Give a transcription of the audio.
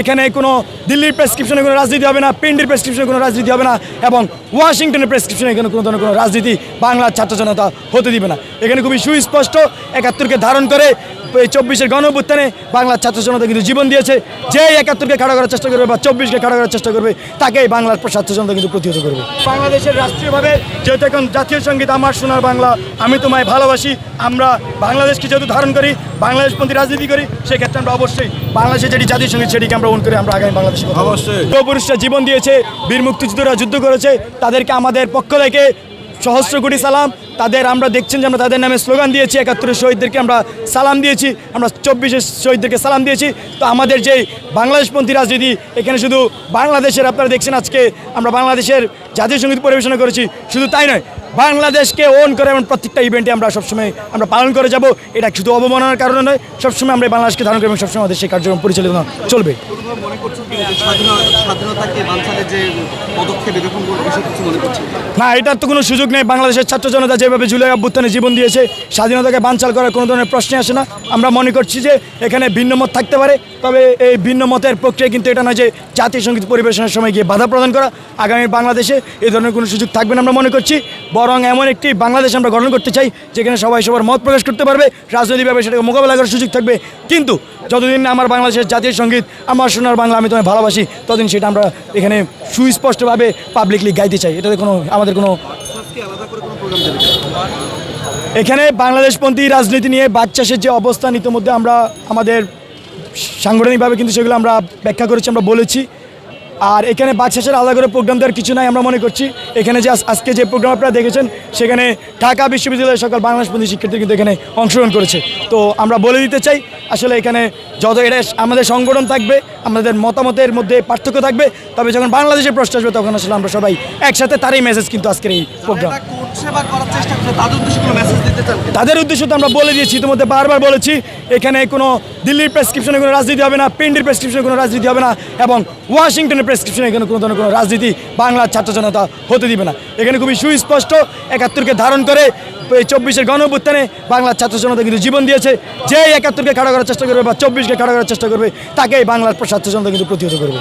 এখানে কোনো দিল্লির প্রেসক্রিপশনে কোনো রাজনীতি হবে না, পিন্ডির প্রেসক্রিপশনে কোনো রাজনীতি হবে না এবং ওয়াশিংটনের প্রেসক্রিপশনে এখানে কোনো ধরনের কোনো রাজনীতি বাংলার ছাত্র জনতা হতে দিবে না। এখানে খুবই সুস্পষ্ট, একাত্তরকে ধারণ করে এই চব্বিশের গণঅভ্যুত্থানে বাংলার ছাত্র জনতা কিন্তু জীবন দিয়েছে। যে একাত্তরকে খাড়া করার চেষ্টা করবে বা চব্বিশকে খাড়া করার চেষ্টা করবে তাকেই বাংলার ছাত্র জনতা কিন্তু প্রতিহত করবে। বাংলাদেশের রাষ্ট্রীয়ভাবে যেহেতু এখন জাতীয় সংগীত আমার সোনার বাংলা আমি তোমায় ভালোবাসি আমরা বাংলাদেশকে যেহেতু ধারণ করি বাংলাদেশপন্থী রাজনীতি করি সেক্ষেত্রে আমরা অবশ্যই বাংলাদেশের যেটি জাতীয় সংগীত সেটিকে আমরা ওন করে আমরা আগামী বাংলাদেশে অবশ্যই। পুরুষরা জীবন দিয়েছে বীর মুক্তিযুদ্ধরা যুদ্ধ করেছে তাদেরকে আমাদের পক্ষ থেকে সহস্র কোটি সালাম। তাদের আমরা দেখছেন যে আমরা তাদের নামে স্লোগান দিয়েছি, একাত্তরের শহীদদেরকে আমরা সালাম দিয়েছি, আমরা চব্বিশে শহীদদেরকে সালাম দিয়েছি। তো আমাদের যে বাংলাদেশপন্থী রাজনীতি, এখানে শুধু বাংলাদেশের আপনারা দেখছেন আজকে, আমরা বাংলাদেশের জাতীয় সংগীত পরিবেশনা করেছি, শুধু তাই নয় বাংলাদেশকে ওন করে এবং প্রত্যেকটা ইভেন্টে আমরা সবসময় আমরা পালন করে যাব। এটা শুধু অবমাননার কারণে নয়, সবসময় আমরা বাংলাদেশকে ধারণ করব এবং সবসময় আমাদের সেই কার্যক্রম পরিচালিত চলবে। না, এটার তো কোনো সুযোগ নেই। বাংলাদেশের ছাত্র জনতা যেভাবে জুলাই অভ্যুত্থানে জীবন দিয়েছে, স্বাধীনতাকে বানচাল করার কোনো ধরনের প্রশ্নই আসে না। আমরা মনে করছি যে এখানে ভিন্ন মত থাকতে পারে, তবে এই ভিন্ন মতের প্রক্রিয়া কিন্তু এটা নয় যে জাতীয় সংগীত পরিবেশনের সময় গিয়ে বাধা প্রদান করা। আগামী বাংলাদেশে এই ধরনের কোনো সুযোগ থাকবে না। আমরা মনে করছি বরং এমন একটি বাংলাদেশ আমরা গঠন করতে চাই, যেখানে সবাই সবার মত প্রকাশ করতে পারবে, রাজনৈতিকভাবে সেটাকে মোকাবেলা করার সুযোগ থাকবে। কিন্তু যতদিন না আমার বাংলাদেশের জাতীয় সংগীত, আমার সোনার বাংলা আমি তোমায় ভালোবাসি, ততদিন সেটা আমরা এখানে সুস্পষ্টভাবে পাবলিকলি গাইতে চাই। এটাতে কোনো, আমাদের কোনো এখানে বাংলাদেশপন্থী রাজনীতি নিয়ে বাচ্চাসের যে অবস্থান ইতিমধ্যে আমরা, আমাদের সাংগঠনিকভাবে কিন্তু সেগুলো আমরা ব্যাখ্যা করেছি, আমরা বলেছি। আর এখানে বাচ্চাসের আলাদা করে প্রোগ্রাম দেওয়ার কিছু নাই, আমরা মনে করছি। এখানে যে আজ- আজকে যে প্রোগ্রাম আপনারা দেখেছেন, সেখানে ঢাকা বিশ্ববিদ্যালয়ের সকল বাংলাদেশপন্থী শিক্ষার্থী কিন্তু এখানে অংশগ্রহণ করেছে। তো আমরা বলে দিতে চাই, আসলে এখানে যত এটা আমাদের সংগঠন থাকবে, আমাদের মতামতের মধ্যে পার্থক্য থাকবে, তবে যখন বাংলাদেশের প্রশ্ন আসবে, তখন আসলে আমরা সবাই একসাথে তারই মেসেজ কিন্তু আজকের এই প্রোগ্রাম তাদের উদ্দেশ্য তো আমরা বলে দিয়েছি, ইতিমধ্যে বারবার বলেছি, এখানে কোনো দিল্লির প্রেসক্রিপশনে কোনো রাজনীতি হবে না, পিন্ডির প্রেসক্রিপশনে কোনো রাজনীতি হবে না, এবং ওয়াশিংটনের প্রেসক্রিপশনে এখানে কোনো ধরনের কোনো রাজনীতি বাংলার ছাত্র জনতা হতে দিবে না। এখানে খুবই সুস্পষ্ট, একাত্তরকে ধারণ করে এই চব্বিশের গণঅভ্যুত্থানে বাংলার ছাত্র জনতা কিন্তু জীবন দিয়েছে। যে একাত্তরকে খাড়া করার চেষ্টা করবে বা চব্বিশকে খাড়া করার চেষ্টা করবে, তাকেই বাংলার ছাত্র জনতা কিন্তু প্রতিহত করবে।